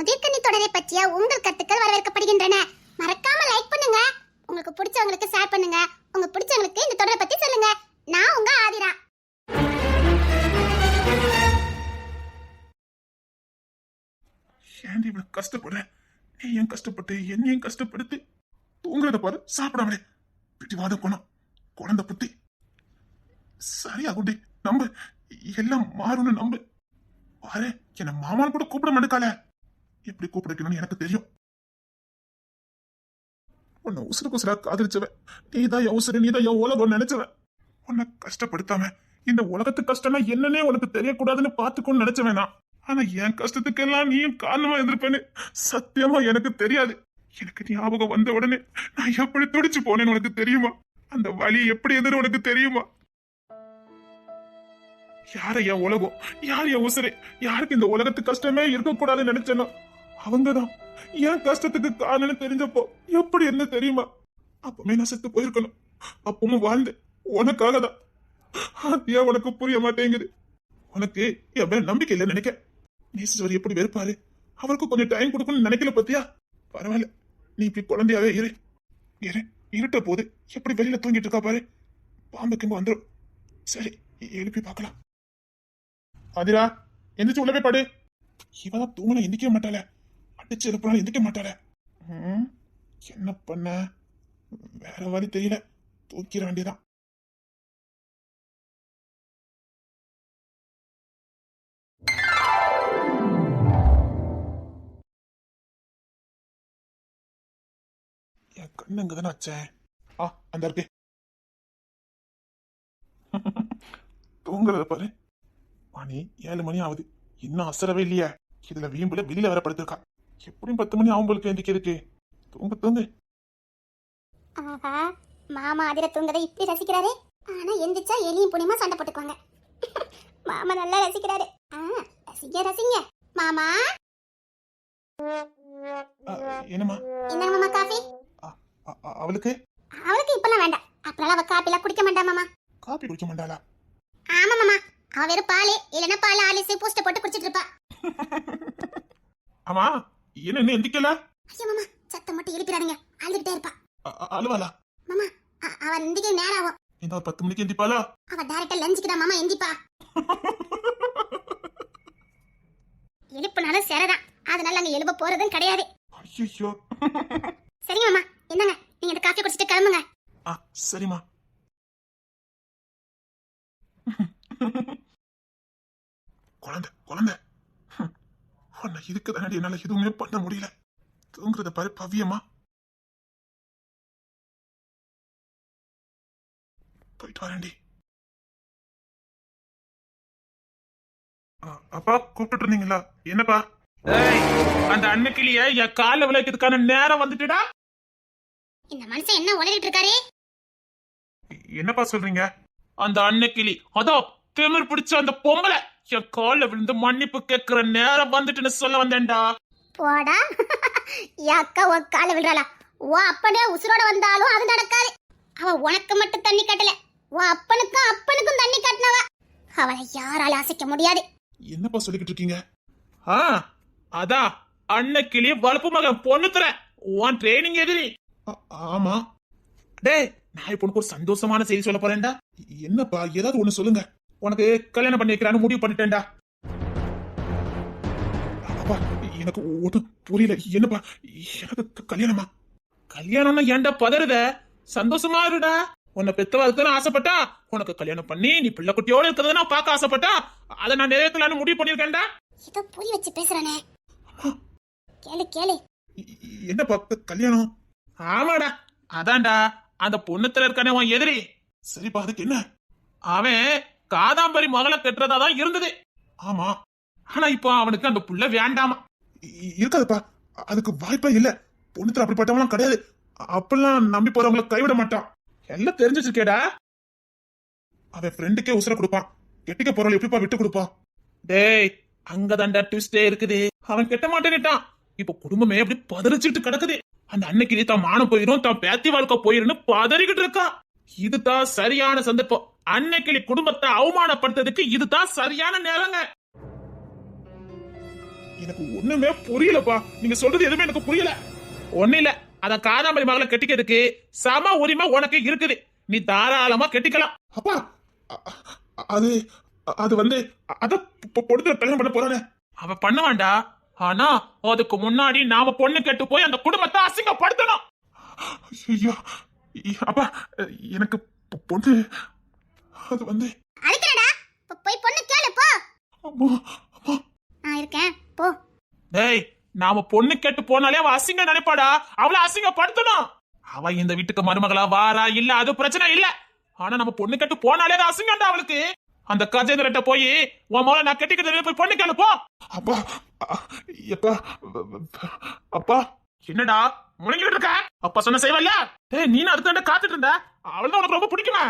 முதிர்கண்ணி தொடரை பற்றிய உங்கள் கருத்துக்கள் வரவேற்கப்படுகின்றன. மறக்காம லைக் பண்ணுங்க. உங்களுக்கு பிடிச்சவங்களுக்கு ஷேர் பண்ணுங்க. உங்க பிடிச்சவங்களுக்கு இந்த தொடரை பத்தி சொல்லுங்க. நான் உங்க ஆதிரா. ஏன்டி இவ்வளவு கஷ்டப்படுறேன் நீ ஏன் கஷ்டப்பட்டு என்னையும் கஷ்டப்படுத்து? தூங்குறத பாரு சாப்பிடாமலே பிடிவாத குணம் குழந்தை புத்தி. சரியா குட்டி நம்ப. எல்லாம் மாறும்னு நம்பு. பாரு என்ன மாமான்னு கூட கூப்பிட மாட்டேக்கால எப்படி கூப்பிடக்கணும்னு எனக்கு தெரியும். உன்னை உசுருக்கு உசுரா காதலிச்சவன். நீ தான் என் உசுரு நீ தான் என் உலகம் நினைச்சவன். உன்னை கஷ்டப்படுத்தாம இந்த உலகத்து கஷ்டம்னா என்னன்னே உனக்கு தெரியக்கூடாதுன்னு பார்த்துக்கோன்னு நினைச்சவன் ஆனா என் கஷ்டத்துக்கெல்லாம் நீயும் காரணமா இருந்திருப்பேன்னு சத்தியமா எனக்கு தெரியாது. எனக்கு ஞாபகம் வந்த உடனே நான் எப்படி துடிச்சு போனேன்னு உனக்கு தெரியுமா? அந்த வலி எப்படி எதுன்னு உனக்கு தெரியுமா? யார என் உலகம்? யார் என் உசுரே? யாருக்கு இந்த உலகத்து கஷ்டமே இருக்கக்கூடாதுன்னு நினைச்சேனோ? அவங்கதான். என் கஷ்டத்துக்கு காரணம் தெரிஞ்சப்போ எப்படி என்ன தெரியுமா? அப்பவுமே நான் செத்து போயிருக்கணும். அப்பவும் வாழ்ந்து உனக்காக தான் அது ஏன் உனக்கு புரிய மாட்டேங்குது. உனக்கு என் மேல நம்பிக்கை இல்லைன்னு நினைக்க. நேசவர் எப்படி வெறுப்பாரு? அவருக்கு கொஞ்சம் டைம் கொடுக்கணும்னு நினைக்கல பத்தியா? பரவாயில்ல. நீ இப்படி குழந்தையாவே இரு. இரு. இருட்ட போது எப்படி வெளியில தூங்கிட்டு இருக்கா பாரு. பாம்பு கிம்பு வந்துடும் சரி எழுப்பி பார்க்கலாம். அதிரா எந்திரிச்சு உள்ள போய் பாடு. இவதான் தூங்கின எந்திக்க மாட்டாளே. அடிச்சு எழுப்பினாலும் எந்திக்க மாட்டாள என்ன பண்ண? வேற வழி தெரியல. தூக்கிட வேண்டியதான் என் கண்ணு இங்க தானே வச்சேன் ஆ அந்த இருக்கு தூங்குறத பாரு. மணி ஏழு மணி ஆகுது. இன்னும் அசரவே இல்லையே. இதுல வீம்புல வெளியில வேற படுத்திருக்கா. எப்படியும் பத்து மணி ஆகும்போலுக்கு எந்திக்கிறதுக்கு தூங்கு தூங்கு. ஆஹா மாமா அதிர தூங்கதை இப்படி ரசிக்கிறாரு. ஆனா எந்திரிச்சா எலியும் புனியமா சண்டை போட்டுக்குவாங்க. மாமா நல்லா ரசிக்கிறாரு. ஆ ரசிங்க ரசிங்க. மாமா? என்னம்மா? என்ன மாமா காஃபி? அவளுக்கு? அவளுக்கு இப்பெல்லாம் வேண்டாம். அப்புறம் அவ காப்பிலாம் குடிக்க மாட்டா மாமா. காப்பி குடிக்க மாட்டாளா? ஆமா மாமா. அவ வெறும் பால் இல்லைன்னா பால் ஆலிசு பூஸ்ட் போட்டு குடிச்சிட்டு இருப்பா. ஆமா. என்ன இன்னும் எந்திக்கல? ஐயோ மாமா சத்தம் மட்டும் எழுப்பிடாதீங்க. அழுதுகிட்டே இருப்பா. அழுவாளா? மாமா அவ எந்திக்க நேரம் ஆகும் இந்த பத்து மணிக்கு எந்திப்பாளா? அவ டைரக்டா லஞ்சுக்கு தான் மாமா எந்திப்பா. எழுப்புனாலும் சிறதான். அதனால அங்க எழுப்ப போறதும் கிடையாது. ஐயோ சரிங்க மாமா. என்னங்க நீங்க இந்த காஃபி குடிச்சிட்டு கிளம்புங்க. ஆ சரிம்மா. குழந்தை குழந்தை. உன்னை இதுக்கு தானடி என்னால எதுவுமே பண்ண முடியல. தூங்குறத பாரு பவ்யமா. போயிட்டு வரேன்டி. அப்பா கூப்பிட்டு இருந்தீங்களா? என்னப்பா? அந்த அன்னைக்கிளிய என் கால விளைக்கிறதுக்கான நேரம் வந்துட்டுடா. இந்த மனுஷன் என்ன உலகிட்டு இருக்காரு? என்னப்பா சொல்றீங்க? அந்த அன்னைக்கிளி அதோ திமிர் பிடிச்ச அந்த பொம்பளை. என் கால்ல விழுந்து மன்னிப்பு கேட்கிற நேரம் வந்துட்டுன்னு சொல்ல வந்தேன்டா. போடா. என் அக்கா உன் கால விடுறாளா உன் அப்பனே உசுரோட வந்தாலும் அது நடக்காது. அவ உனக்கு மட்டும் தண்ணி கட்டல. உன் அப்பனுக்கும் அப்பனுக்கும் தண்ணி கட்டினவ. அவளை யாரால அசைக்க முடியாது. என்னப்பா சொல்லிக்கிட்டு இருக்கீங்க? ஆ அதான் அன்னைக்கிளி வளர்ப்பு மகன் பொண்ணு தர உன் ட்ரைனிங் எதிரி. ஆமா. டேய் நான் இப்போ உனக்கு ஒரு சந்தோஷமான செய்தி சொல்ல போறேன்டா. என்னப்பா ஏதாவது ஒண்ணு சொல்லுங்க. உனக்கு கல்யாணம் பண்ணி வைக்கிறான்னு முடிவு பண்ணிட்டேன்டா. அப்பா எனக்கு ஒன்றும் புரியல. என்னப்பா? எனக்கு கல்யாணமா? கல்யாணம்னா ஏன்டா பதறுத? சந்தோஷமா இருடா. உன்னை பெத்தவா இருக்கணும் ஆசைப்பட்டா உனக்கு கல்யாணம் பண்ணி நீ பிள்ளை குட்டியோட இருக்கிறத நான் பார்க்க ஆசைப்பட்டா அதை நான் நிறைவேற்றலான்னு முடிவு பண்ணியிருக்கேன்டா. ஏதோ புரி வச்சு பேசுறானே. கேளு கேளு. என்னப்பா கல்யாணம்? ஆமாடா. அதான்டா. அந்த பொண்ணுத்துல இருக்கானே உன் எதிரி. சரிப்பா அதுக்கு என்ன? அவன் காதாம்பரி மகளை கட்டுறதா தான் இருந்தது. ஆமா ஆனா இப்போ அவனுக்கு அந்த புள்ள வேண்டாமா? இருக்காதுப்பா. அதுக்கு வாய்ப்பே இல்ல. பொண்ணுத்துல அப்படிப்பட்டவங்களாம் கிடையாது. அப்பெல்லாம் நம்பி போறவங்கள கைவிட மாட்டான். எல்லாம் தெரிஞ்சு வச்சிருக்கேடா அவன் ஃப்ரெண்டுக்கே உசுர கொடுப்பான். கெட்டிக்க போறவளை எப்படிப்பா விட்டு கொடுப்பான் டேய் அங்கதான்டா ட்விஸ்டே இருக்குது. அவன் கெட்ட மாட்டேன்னுட்டான். இப்ப குடும்பமே அப்படி பதறிச்சுட்டு கிடக்குது. அந்த அன்னைக்கு தான் மானம் போயிரும் தான் பேத்தி வாழ்க்கை போயிருன்னு பதறிக்கிட்டு இருக்கா. இதுதான் சரியான சந்தர்ப்பம். அன்னைக்கிளி குடும்பத்தை அவமானப்படுத்துறதுக்கு இதுதான் சரியான நேரங்க. எனக்கு ஒண்ணுமே புரியலப்பா. நீங்க சொல்றது எதுவுமே எனக்கு புரியல. ஒண்ணு இல்ல. அத காதாமணி மகளை கட்டிக்கிறதுக்கு சம உரிமை உனக்கு இருக்குது. நீ தாராளமா கட்டிக்கலாம். அப்பா அது அது வந்து அத பொ- பொண்ணு கல்யாணம் பண்ண போறானே. அவ பண்ணுவான்டா ஆனா அதுக்கு முன்னாடி நாம பொண்ணு கெட்டு போய் அந்த குடும்பத்தை அசிங்கப்படுத்தணும். ஐயோ அப்பா எனக்கு பொண்ணு அது வந்து அதுக்குறடா இப்ப போய் பொண்ணு கேளு போ. அம்மா அம்மா. நான் இருக்கேன். போ. டேய் நாம பொண்ணு கெட்டு போனாலே அவ அசிங்க நினைப்பாடா. அவளை அசிங்கப்படுத்தணும். அவ இந்த வீட்டுக்கு மருமகளா வாரா இல்ல அது பிரச்சனை இல்ல. ஆனா நம்ம பொண்ணு கெட்டு போனாலே அது அசிங்கம்டா அவளுக்கு. அந்த கஜேந்திரட்ட போய் உன் மகளை நான் கட்டிக்கிறது போய் பொண்ணு கேளு போ. அப்பா எப்பா அப்பா. என்னடா முழுங்கிட்டு இருக்க? அப்பா சொன்ன செய்வல்ல? ஏய் நீ அடுத்த காத்துட்டு இருந்த? அவள்தான் உனக்கு ரொம்ப பிடிக்குமா.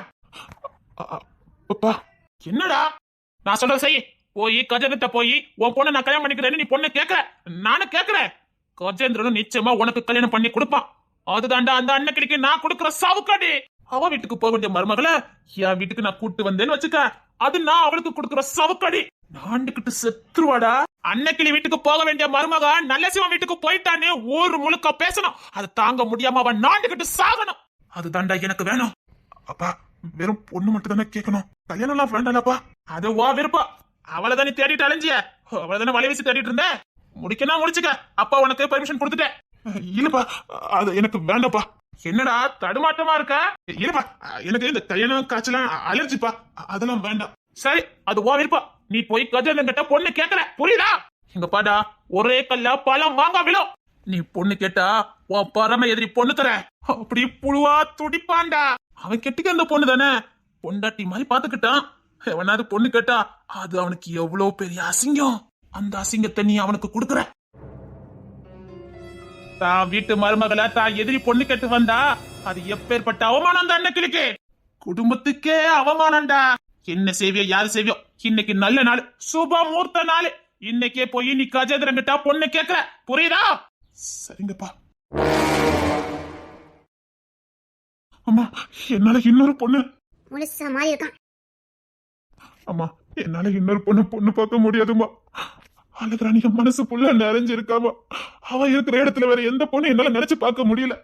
அப்பா. என்னடா? நான் சொல்றது செய். போய் கஜேந்திரத்தை போய் உன் பொண்ணை நான் கல்யாணம் பண்ணிக்கிறேன்னு நீ பொண்ணு கேட்கற. நானும் கேட்கறேன். கஜேந்திரனும் நிச்சயமா உனக்கு கல்யாணம் பண்ணி கொடுப்பான். அதுதான்டா அந்த அண்ணக்கிடிக்கு நான் கொடுக்குற சாவுக்காடி. அவ வீட்டுக்கு போக வேண்டிய மருமகளை என் வீட்டுக்கு நான் கூட்டு வந்தேன்னு வச்சுக்க. அது நான் அவளுக்கு கொடுக்குற சவுக்கடி. நாண்டுகிட்டு செத்துருவாடா. அன்னைக்கிளி வீட்டுக்கு போக வேண்டிய மருமக நல்ல சிவன் வீட்டுக்கு போயிட்டானே ஊர் முழுக்க பேசணும். அதை தாங்க முடியாம அவன் நாண்டுகிட்டு சாகணும். அதுதான்டா எனக்கு வேணும். அப்பா. வெறும் பொண்ணு மட்டும் தானே கேட்கணும். கல்யாணம் எல்லாம் வேண்டாம்ப்பா அது வா விருப்பம். அவளை தானே தேடிட்டு அலைஞ்சிய. அவளை தானே வலை வீசி தேடிட்டு இருந்த. முடிக்கனா முடிச்சுக்க. அப்பா உனக்கு பெர்மிஷன் கொடுத்துட்டேன். இல்லப்பா அது எனக்கு வேண்டாம்ப்பா. என்னடா தடுமாட்டமா இருக்க? இல்லப்பா எனக்கு இந்த கல்யாணம் காய்ச்சலாம் அலர்ஜிப்பா அதெல்லாம் வேண்டாம். சரி அது வா விருப்பம். நீ போய் கஜேந்திரன் கிட்ட பொண்ணு கேட்கல. புரியுதா? எங்க பாடா ஒரே கல்லா பழம் வாங்க விழும். நீ பொண்ணு கேட்டா உன் பரம எதிரி பொண்ணு தர. அப்படி புழுவா துடிப்பான்டா. அவன் கெட்டிக்க அந்த பொண்ணு தானே? பொண்டாட்டி மாதிரி பாத்துக்கிட்டான். எவனாவது பொண்ணு கேட்டா அது அவனுக்கு எவ்வளவு பெரிய அசிங்கம். அந்த அசிங்கத்தை நீ அவனுக்கு கொடுக்குற. தான் வீட்டு மருமகளை தான் எதிரி பொண்ணு கேட்டு வந்தா அது எப்பேற்பட்ட அவமானம் தான் கிழக்கு குடும்பத்துக்கே அவமானம்டா. என்ன செய்வியோ யாரு செய்வியோ இன்னைக்கு நல்ல நாள் சுப மூர்த்த நாள். இன்னைக்கே போய் நீ கஜேந்திரன் கிட்ட பொண்ணு கேக்குற. புரியுதா? சரிங்கப்பா. அம்மா என்னால இன்னொரு பொண்ணு. முழுசா மாதிரி இருக்கான். அம்மா என்னால இன்னொரு பொண்ணு பொண்ணு பார்க்க முடியாதும்மா. அழுதுராணி என் மனசு புள்ள நிறைஞ்சு இருக்காமா அவ இருக்கிற இடத்துல வேற எந்த பொண்ணு என்னால நினைச்சு பார்க்க முடியல.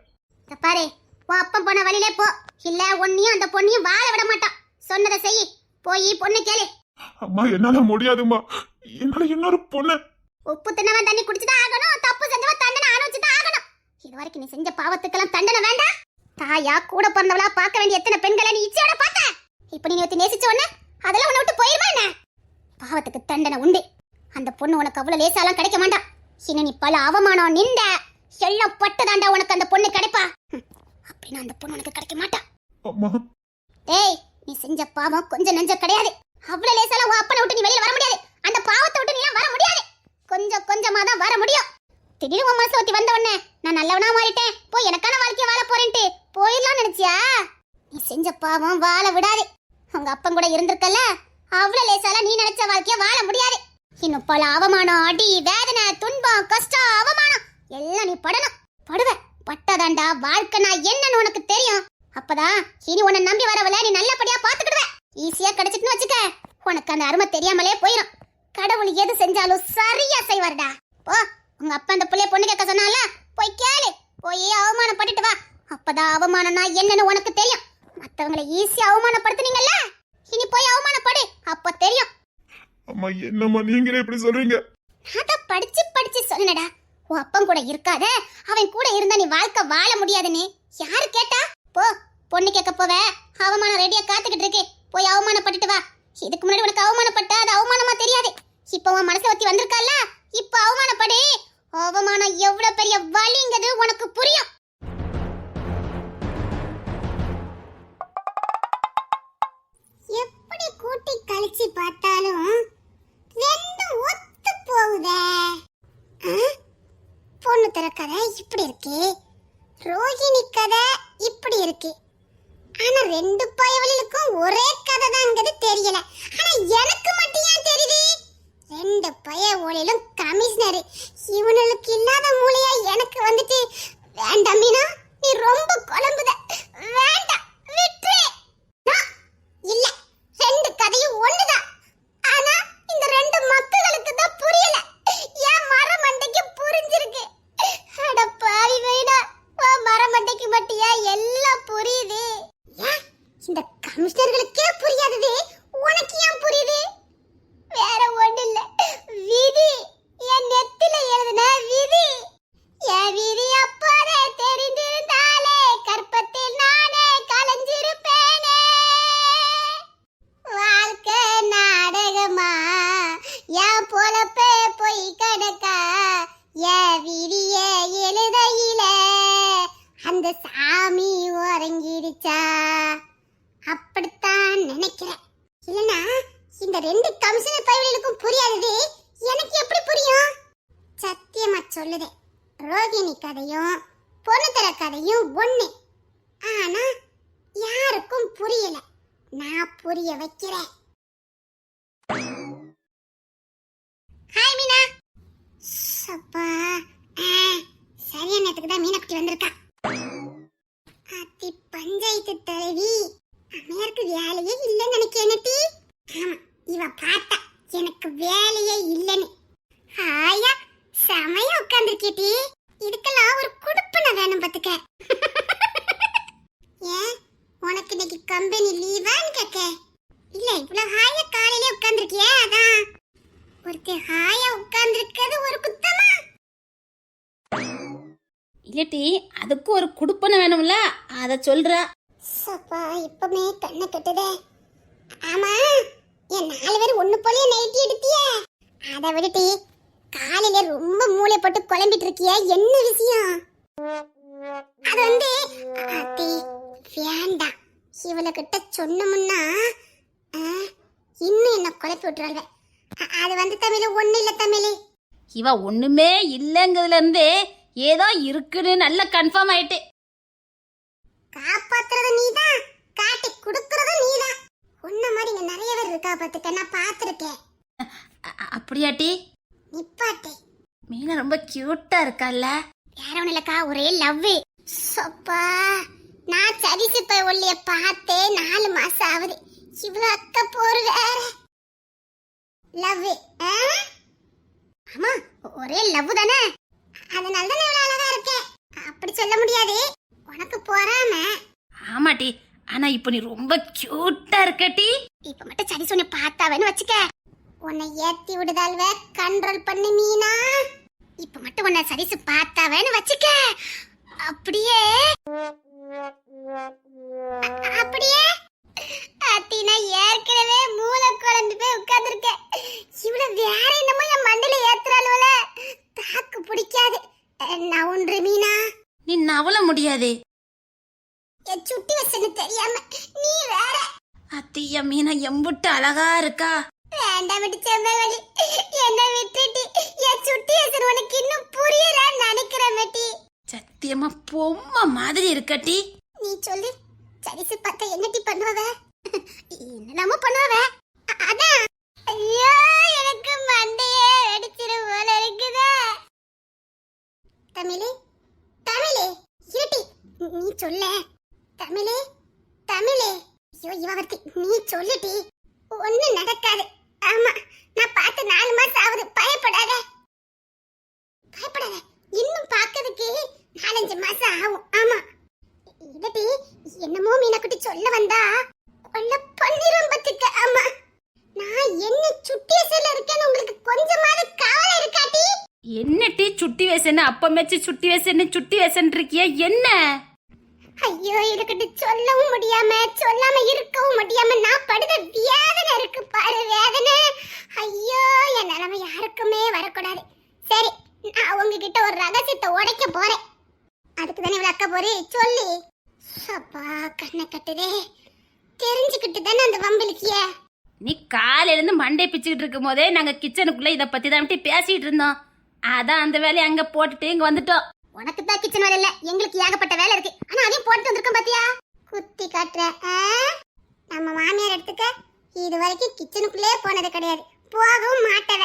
பாரு உன் அப்பன் போன வழியிலே போ. இல்ல உன்னையும் அந்த பொண்ணையும் வாழ விட மாட்டான். சொன்னதை செய். போய் பொண்ணு கேளு. அம்மா என்னால முடியாதும்மா. என்னால இன்னொரு பொண்ணு. உப்பு தின்னவன் தண்ணி குடிச்சுதான் ஆகணும். தப்பு செஞ்சவன் இது வரைக்கும் நீ செஞ்ச பாவத்துக்கெல்லாம் தண்டனை வேண்டாம். தாயா கூட பிறந்தவளா பார்க்க வேண்டிய எத்தனை பெண்களை நீ இச்சையோட பார்த்த? இப்ப நீ ஒருத்தி நேசிச்ச உடனே அதெல்லாம் உன்னை விட்டு போயிருமா என்ன? பாவத்துக்கு தண்டனை உண்டு. அந்த பொண்ணு உனக்கு அவ்வளவு லேசாலாம் கிடைக்க மாட்டான் இன்னும் நீ பல அவமானம் நின்ற எல்லாம் பட்டதாண்டா உனக்கு அந்த பொண்ணு கிடைப்பா. அப்படின்னா அந்த பொண்ணு உனக்கு கிடைக்க மாட்டா. டேய் நீ செஞ்ச பாவம் கொஞ்சம் நெஞ்ச கிடையாது. அவ்வளவு லேசால உன் அப்பனை விட்டு நீ வெளியில வர முடியாது. அந்த பாவத்தை விட்டு நீ வர முடியாது. கொஞ்சம் கொஞ்சமா தான் வர முடியும். திடீர்னு உன் மனசுல ஒத்தி வந்த உடனே நான் நல்லவனா மாறிட்டேன். போய் எனக்கான வாழ்க்கைய வாழ போறேன்ட்டு. போயிடலாம் நினைச்சியா? நீ செஞ்ச பாவம் வாழ விடாது. உங்க அப்பன் கூட இருந்திருக்கல அவ்வளவு லேசால நீ நினைச்ச வாழ்க்கைய வாழ முடியாது. இன்னும் பல அவமானம் அடி வேதனை துன்பம் கஷ்டம் அவமானம் எல்லாம் நீ படணும். படுவ. பட்டதாண்டா வாழ்க்கை நான் என்னன்னு உனக்கு தெரியும். அப்பதான் இனி உன்னை நம்பி வரவள நீ நல்லபடியா பாத்துக்கிடுவ ஈஸியா கிடைச்சிட்டுன்னு வச்சுக்க. உனக்கு அந்த அருமை தெரியாமலே போயிடும் கடவுள் எது செஞ்சாலும் சரியா செய்வாருடா. போ. உங்க அப்பா அந்த புள்ளைய பொண்ணு கேட்க சொன்னால? போய் கேளு. போய் அவமானப்பட்டுட்டு வா. அப்பதான் அவமானம்னா என்னன்னு உனக்கு தெரியும். மத்தவங்களை ஈஸியா அவமானப்படுத்துனீங்கல்ல? இனி போய் அவமானப்படு. அப்ப தெரியும். அம்மா என்னம்மா நீங்களே இப்படி சொல்றீங்க? அத படிச்சு படிச்சு சொன்னடா உன் அப்பன் கூட இருக்காத. அவன் கூட இருந்தா நீ வாழ்க்கை வாழ முடியாதுன்னு. யாரு கேட்டா? போ பொண்ணு கேட்க போவ. அவமானம் ரெடியா காத்துக்கிட்டு இருக்கு. போய் அவமானப்பட்டுட்டு வா. இதுக்கு முன்னாடி உனக்கு அவமானப்பட்ட அது அவமானமா தெரியாது. இப்போ உன் மனசுல ஒத்தி வந்திருக்கல்ல? இப்போ அவமானப்படு. அவமானம் எவ்வளவு பெரிய வலிங்கிறது உனக்கு புரியும். எப்படி கூட்டி கழிச்சு பார்த்தாலும் ரெண்டும் ஒத்து போகுதே. பொண்ணு தர கதை இப்படி இருக்கு. ரோஹிணி கதை இப்படி இருக்கு. ஆனா ரெண்டு பயவலிகளுக்கும் ஒரே கதை தாங்கிறது தெரியல. ஆனா எனக்கு மட்டும் ஏன் தெரியுது? ரெண்டு பய ஒளியிலும் கமிஷனர் இவனுக்கு இல்லாத மூலையா எனக்கு வந்துட்டு வேண்டாம் மீனா. நீ ரொம்ப குழம்புத. வேண்டாம். விட்டுரு. ரெண்டு கதையும் ஒண்ணுதான். ஆனா இந்த ரெண்டு மக்களுக்கு தான் புரியல. ஏன் மரமண்டைக்கு புரிஞ்சிருக்கு? அட பாவி வேடா மரமண்டைக்கு மட்டும் எல்லாம் புரியுது? இந்த கமிஷனர்களுக்கு உறங்கிடுச்சா அப்படித்தான் நினைக்கிறேன். இல்லனா இந்த ரெண்டு கமிஷனர் பயவர்களுக்கும் புரியாதது எனக்கு எப்படி புரியும்? சத்தியமா சொல்லுதே ரோகிணி கதையும் பொண்ணுத்தர கதையும் ஒண்ணு. ஆனா யாருக்கும் புரியல. நான் புரிய வைக்கிறேன். ஹாய் மீனா. சப்பா. சரியான நேரத்துக்கு தான் மீனாக்குட்டி வந்திருக்கா. அத்தி பஞ்சாயத்து தலைவி. அம்மையாருக்கு வேலையே இல்லைன்னு நினைக்கிறேன் டி ஆமா இவ பார்த்தா எனக்கு வேலையே இல்லைன்னு ஹாயா செமையா உட்காந்துருக்கேட்டி இதுக்கெல்லாம் ஒரு குடுப்பனை வேணும் பாத்துக்க ஏன் உனக்கு இன்னைக்கு கம்பெனி லீவான்னு கேட்க இல்ல இவ்வளவு ஹாயா காலையிலே உட்காந்துருக்கியே அதான் ஒருத்தர் ஹாயா உட்கார்ந்திருக்கிறது ஒரு குத்தமா இல்லட்டி அதுக்கு ஒரு குடுப்பனை வேணும்ல அதை சொல்றா. சப்பா இப்பமே கண்ணை கட்டுதே. ஆமா என் நாலு பேர் ஒண்ணு போலயே நைட்டி எடுத்தியே. அதை விடுட்டி காலையில ரொம்ப மூளை போட்டு குழம்பிட்டு இருக்கிய என்ன விஷயம்? அது வந்து அத்தி வேண்டாம். இவளுக்கிட்ட சொன்னமுன்னா ஆ, இன்னும் என்ன குழப்பி விட்டுறாள் அது வந்து தமிழ் ஒண்ணு இல்ல தமிழ். இவ ஒண்ணுமே இல்லைங்கிறதுல இருந்தே ஏதோ இருக்குன்னு நல்ல கன்ஃபார்ம் ஆயிட்டு. காப்பாத்துறது நீதான். காட்டி குடுக்கறதும் நீதான். உன்ன மாதிரி இங்க நிறைய பேர் இருக்கா பாத்துக்க நான் பாத்திருக்கேன் அப்படியாட்டி நிப்பாட்டே. மீனா ரொம்ப கியூட்டா இருக்கால்ல? வேற ஒண்ணு இல்லக்கா ஒரே லவ் சப்பா. நான் சரிசு போய் ஒல்லிய பார்த்தே நாலு மாசம் ஆகுது. இவ்வளவு அக்க போரு வேற. லவ் ஆமா ஒரே லவ் தானே அதனால தானே இவ்வளவு அழகா இருக்கேன் அப்படி சொல்ல முடியாது. உனக்கு பொறாம? ஆமாட்டி ஆனா இப்போ நீ ரொம்ப கியூட்டா இருக்கட்டி இப்ப மட்டும் சரி சொன்ன பார்த்தாவேன்னு வச்சுக்க. உன்னை ஏத்தி விடுதால்வ கண்ட்ரோல் பண்ணு மீனா. இப்ப மட்டும் உன்னை சரிசு பார்த்தாவேன்னு வச்சுக்க. அப்படியே அ- அப்படியே அத்தி நான் ஏற்கனவே மூளை குழம்பு போய் உட்கார்ந்துருக்கேன் இவ்வளவு வேற என்னமோ என் மண்டையில ஏத்துறாளுவல தாக்கு பிடிக்காது அஹ், நான் ஒன்று மீனா நீ நவல முடியாது. சுட்டி வச்சது தெரியாம நீ வேற. அத்தியா மீனா எம்புட்டு அழகா இருக்கா? வேண்டாம் விட்டு செம்மவழி என்ன விட்டுட்டு என் சுட்டி வச்சது உனக்கு இன்னும் புரியலன்னு நினைக்கிறேன் மெட்டி சத்தியமா பொம்மை மாதிரி இருக்கட்டி. நீ சொல்லு சரிசு பார்த்தா என்னடி பண்ணுவவ? சொல்ல. தமிழே தமிழே. ஐயோ இவர்த்தி நீ சொல்லுடி. ஒண்ணு நடக்காது. ஆமா நான் பார்த்து நாலு மாசம் ஆகுது. பயப்படாத. பயப்படாத. இன்னும் பார்க்கறதுக்கு நாலஞ்சு மாசம் ஆகும். ஆமா. இதடி என்னமோ மீனக்குட்டி சொல்ல வந்தா. கொல்ல பண்ணிரும் பத்துக்க ஆமா. நான் என்ன சுட்டி சொல்ல இருக்கேன்னு உங்களுக்கு கொஞ்சமாவது கவலை இருக்காட்டி? என்னட்டி சுட்டி வேசன்னு அப்பமேச்சு சுட்டி வேசன்னு சுட்டி வேசன் இருக்கியா என்ன? ஐயோ இருக்கட்டு சொல்லவும் முடியாம சொல்லாம இருக்கவும் முடியாம நான் படுத வேதனை இருக்கு பாரு வேதனை. ஐயோ என் நிலைமை யாருக்குமே வரக்கூடாது. சரி நான் உங்ககிட்ட ஒரு ரகசியத்தை உடைக்க போறேன். அதுக்கு தானே இவ்வளவு அக்கா போறே? சொல்லி. அப்பா கண்ணை கட்டுதே. தெரிஞ்சுக்கிட்டு தானே அந்த வம்பளுக்கிய நீ காலையில இருந்து மண்டை பிச்சுக்கிட்டு இருக்கும் போதே நாங்க கிச்சனுக்குள்ள இதை பத்தி தான் பேசிட்டு இருந்தோம். அதான் அந்த வேலையை அங்க போட்டுட்டு இங்க வந்துட்டோம். உனக்கு தான் கிச்சன் வேலை இல்ல. எங்களுக்கு ஏகப்பட்ட வேலை இருக்கு. ஆனா அதையும் போட்டு வந்திருக்கோம் பாத்தியா? குத்தி காட்டுற? நம்ம மாமியார் எடுத்துக்க இது வரைக்கும் கிச்சனுக்குள்ளே போனது கிடையாது. போகவும் மாட்டவ.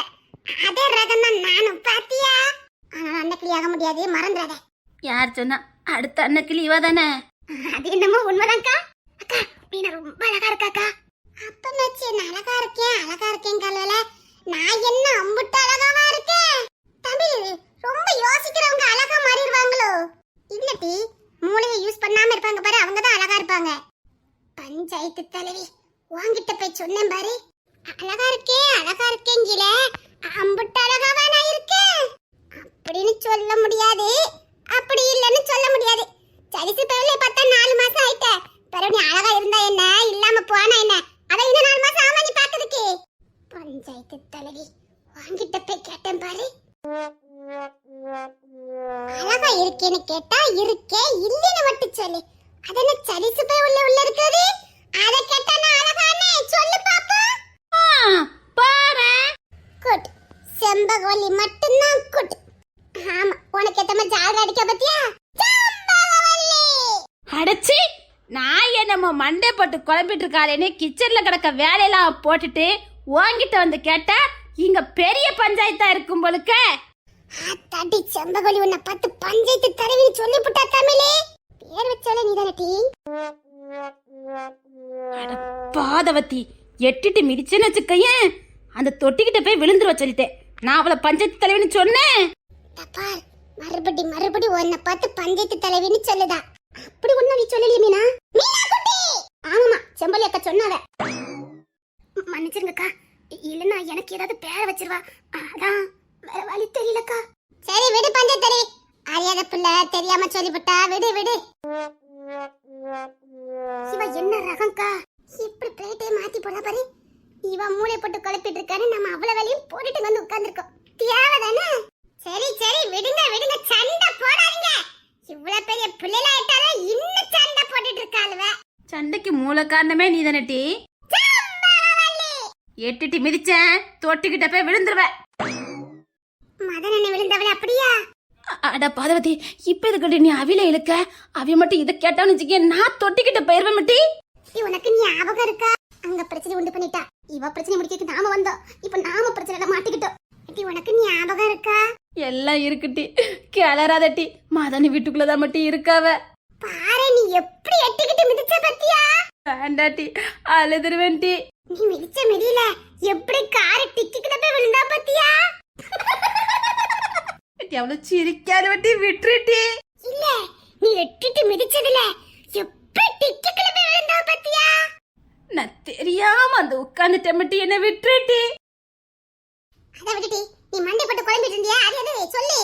அதே ரகம் தான் நானும் பாத்தியா? ஆனா அன்னைக்கு ஆக முடியாது மறந்துடாத. யார் சொன்னா அடுத்த அன்னைக்கு லீவா தானே? அது என்னமோ உண்மைதான்க்கா? அக்கா மீனா ரொம்ப அழகா இருக்காக்கா. அப்ப மேச்சு நான் அழகா இருக்கேன் அழகா இருக்கேன் காலையில நான் என்ன அம்புட்டு அழகாவா இருக்கேன்? தமிழ் ரொம்ப யோசிக்கிறவங்க அழகா மாறிடுவாங்களோ? இல்லட்டி மூளையை யூஸ் பண்ணாம இருப்பாங்க பாரு அவங்க தான் அழகா இருப்பாங்க. பஞ்சாயத்து தலைவி உன்கிட்ட போய் சொன்னேன் பாரு. அழகா இருக்கே அழகா இருக்கேங்கில அம்புட்டு அழகாவா நான் இருக்கேன்? அப்படின்னு சொல்ல முடியாது. அப்படி இல்லைன்னு சொல்ல முடியாது. சரிசு பேர்ல பார்த்தா நாலு மாசம் ஆயிட்ட. பிறகு நீ அழகா இருந்தா என்ன? இல்லாம போனா என்ன? அதை இன்னும் நாலு மாசம் ஆமா நீ பார்த்ததுக்கு பஞ்சாயத்து தலைவி வாங்கிட்ட போய் கேட்டேன் பாரு. அழகா இருக்கேன்னு கேட்டா இருக்கே இல்லைன்னு மட்டும் சொல்லு. அதென்ன சரிசு போய் உள்ள உள்ள இருக்கிறது அத கேட்டா நான் அழகானே சொல்லு பாப்பா. பாரு. குட். செம்பகவல்லி மட்டும்தான் குட். ஆமா உனக்கு ஏத்த மாதிரி ஜாலர் அடிக்க பத்தியா? செம்பகவல்லி அடைச்சி நான் என்னமோ மண்டே போட்டு குழம்பிட்டு இருக்காளேன்னு கிச்சன்ல கிடக்க வேலையெல்லாம் போட்டுட்டு உன்கிட்ட வந்து கேட்டா இங்க பெரிய பஞ்சாயத்தா இருக்கும் பொழுக்க தடி செம்பகவல்லி உன்னை பார்த்து பஞ்சாயத்து தலைவின்னு சொல்லிவிட்டா தமிழே. பேர் வச்சாலே நீ தானே டீ. அட பாதவத்தி எட்டிட்டு மிதிச்சேன்னு வச்சுக்கையேன். அந்த தொட்டிக்கிட்ட போய் விழுந்துருவ சொல்லிட்டேன். நான் அவளை பஞ்சாயத்து தலைவன்னு சொன்னேன். தப்பார் மறுபடி மறுபடி உன்னை பார்த்து பஞ்சாயத்து தலைவின்னு சொல்லுதா. அப்படி ஒண்ணு நீ சொல்லலையே மீனா. மீனா குட்டி ஆமாமா செம்பலி அக்கா சொன்னாவ. மன்னிச்சிருங்கக்கா இல்லைன்னா எனக்கு ஏதாவது பேர வச்சிருவா. அதான். வேற வழி தெரியலக்கா. சரி விடு பஞ்சாயத்து தலைவி அறியாத பிள்ளை தெரியாம சொல்லிவிட்டா விடு விடு. இவ என்ன ரகம்க்கா? இப்படி பிளேட்டே மாத்தி போட பாரு. இவ மூளை போட்டு குழப்பிட்டு இருக்காரு நம்ம அவ்வளவு வேலையும் போட்டுட்டு வந்து உட்கார்ந்துருக்கோம். தேவைதானே? சரி சரி விடுங்க விடுங்க. சண்டை போடாதீங்க. இவ்வளவு பெரிய பிள்ளைல ஆயிட்டாலும் இன்னும் சண்டை போட்டுட்டு இருக்காளுவ. சண்டைக்கு மூல காரணமே நீ தானட்டி எட்டிட்டு மிதிச்சேன் தொட்டிக்கிட்ட போய் விழுந்துருவேன். என்ன விழுந்தவள அப்படியா? அட பாதவதி இப்ப இதுக்கிட்ட நீ அவில இழுக்க? அவிய மட்டும் இதை கேட்டான்னு வச்சுக்க நான் தொட்டிக்கிட்ட போயிருவேன் மட்டி. உனக்கு ஞாபகம் இருக்கா? அங்க பிரச்சனை உண்டு பண்ணிட்டா. இவ பிரச்சனை முடிக்க நாம வந்தோம். இப்ப நாம பிரச்சனைல மாட்டிக்கிட்டோம். இது உனக்கு ஞாபகம் இருக்கா? எல்லாம் இருக்குட்டி கிளறாதட்டி மதனி வீட்டுக்குள்ளதான் மட்டும் இருக்காவ. பாரு நீ எப்படி எட்டுக்கிட்டு மிதிச்ச பத்தியா? வேண்டாட்டி அழுதுருவேன்ட்டி நீ மிதிச்ச மிதியில எப்படி காரை டிக்கிக்கிட்ட போய் விழுந்தா பத்தியா? நீ எட்டிட்டு மிதிச்சதுல எப்படி டிக்கிக்கிட்ட போய் விழுந்தா பத்தியா நான் தெரியாம அந்த உட்கார்ந்துட்ட மட்டும் என்ன விட்டுருட்டி அதை விட்டுட்டி நீ மண்டை போட்டு குழம்பிட்டு இருந்தியா அது சொல்லு